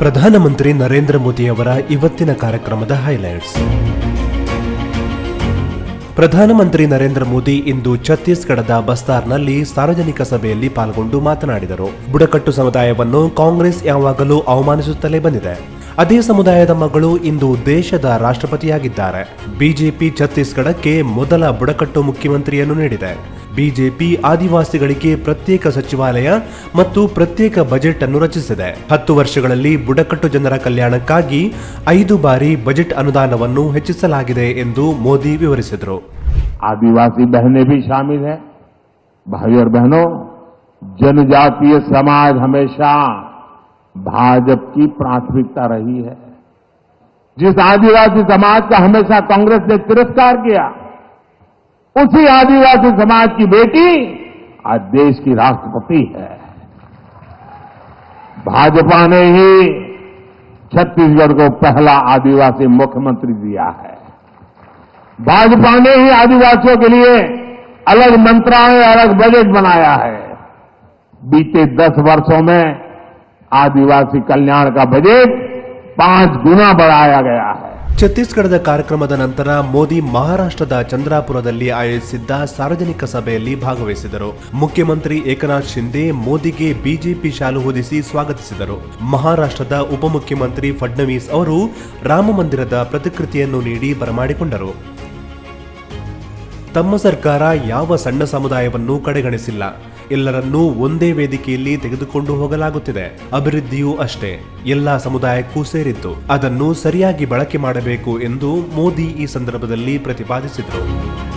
ಪ್ರಧಾನಮಂತ್ರಿ ನರೇಂದ್ರ ಮೋದಿ ಅವರ ಇವತ್ತಿನ ಕಾರ್ಯಕ್ರಮದ ಹೈಲೈಟ್ಸ್ ಪ್ರಧಾನಮಂತ್ರಿ ನರೇಂದ್ರ ಮೋದಿ ಇಂದು ಛತ್ತೀಸ್ಗಢದ ಬಸ್ತಾರ್ನಲ್ಲಿ ಸಾರ್ವಜನಿಕ ಸಭೆಯಲ್ಲಿ ಪಾಲ್ಗೊಂಡು ಮಾತನಾಡಿದರು. ಬುಡಕಟ್ಟು ಸಮುದಾಯವನ್ನು ಕಾಂಗ್ರೆಸ್ ಯಾವಾಗಲೂ ಅವಮಾನಿಸುತ್ತಲೇ ಬಂದಿದೆ. ಅದೇ ಸಮುದಾಯದ ಮಗಳು ಇಂದು ದೇಶದ ರಾಷ್ಟ್ರಪತಿಯಾಗಿದ್ದಾರೆ. ಬಿಜೆಪಿ ಛತ್ತೀಸ್ಗಢಕ್ಕೆ ಮೊದಲ ಬುಡಕಟ್ಟು ಮುಖ್ಯಮಂತ್ರಿಯನ್ನು ನೀಡಿದೆ. ಬಿಜೆಪಿ ಆದಿವಾಸಿಗಳಿಗೆ ಪ್ರತ್ಯೇಕ ಸಚಿವಾಲಯ ಮತ್ತು ಪ್ರತ್ಯೇಕ ಬಜೆಟ್ ಅನ್ನು ರಚಿಸಿದೆ ಹತ್ತು ವರ್ಷಗಳಲ್ಲಿ ಬುಡಕಟ್ಟು ಜನರ ಕಲ್ಯಾಣಕ್ಕಾಗಿ ಐದು ಬಾರಿ ಬಜೆಟ್ ಅನುದಾನವನ್ನು ಹೆಚ್ಚಿಸಲಾಗಿದೆ ಎಂದು ಮೋದಿ ವಿವರಿಸಿದರು आदिवासी बहनें भी शामिल हैं भाई और बहनों जनजातीय समाज हमेशा भाजपा की प्राथमिकता रही है जिस आदिवासी समाज का हमेशा कांग्रेस ने तिरस्कार किया उसी आदिवासी समाज की बेटी आज देश की राष्ट्रपति है। भाजपा ने ही छत्तीसगढ़ को पहला आदिवासी मुख्यमंत्री दिया है। भाजपा ने ही आदिवासियों के लिए अलग मंत्रालय, अलग बजट बनाया है। बीते दस वर्षों में आदिवासी कल्याण का बजट पाँच गुना बढ़ाया गया है। ಛತ್ತೀಸ್ಗಢದ ಕಾರ್ಯಕ್ರಮದ ನಂತರ ಮೋದಿ ಮಹಾರಾಷ್ಟ್ರದ ಚಂದ್ರಾಪುರದಲ್ಲಿ ಆಯೋಜಿಸಿದ್ದ ಸಾರ್ವಜನಿಕ ಸಭೆಯಲ್ಲಿ ಭಾಗವಹಿಸಿದರು. ಮುಖ್ಯಮಂತ್ರಿ ಏಕನಾಥ್ ಶಿಂದೆ ಮೋದಿಗೆ ಬಿಜೆಪಿ ಶಾಲು ಹೊದಿಸಿ ಸ್ವಾಗತಿಸಿದರು. ಮಹಾರಾಷ್ಟ್ರದ ಉಪಮುಖ್ಯಮಂತ್ರಿ ಫಡ್ನವೀಸ್ ಅವರು ರಾಮಮಂದಿರದ ಪ್ರತಿಕೃತಿಯನ್ನು ನೀಡಿ ಬರಮಾಡಿಕೊಂಡರು. ತಮ್ಮ ಸರ್ಕಾರ ಯಾವ ಸಣ್ಣ ಸಮುದಾಯವನ್ನು ಕಡೆಗಣಿಸಿಲ್ಲ. ಎಲ್ಲರನ್ನೂ ಒಂದೇ ವೇದಿಕೆಯಲ್ಲಿ ತೆಗೆದುಕೊಂಡು ಹೋಗಲಾಗುತ್ತಿದೆ. ಅಭಿವೃದ್ಧಿಯೂ ಅಷ್ಟೇ. ಎಲ್ಲಾ ಸಮುದಾಯಕ್ಕೂ ಸೇರಿದ್ದು ಅದನ್ನು ಸರಿಯಾಗಿ ಬಳಕೆ ಮಾಡಬೇಕು ಎಂದು ಮೋದಿ ಈ ಸಂದರ್ಭದಲ್ಲಿ ಪ್ರತಿಪಾದಿಸಿದರು.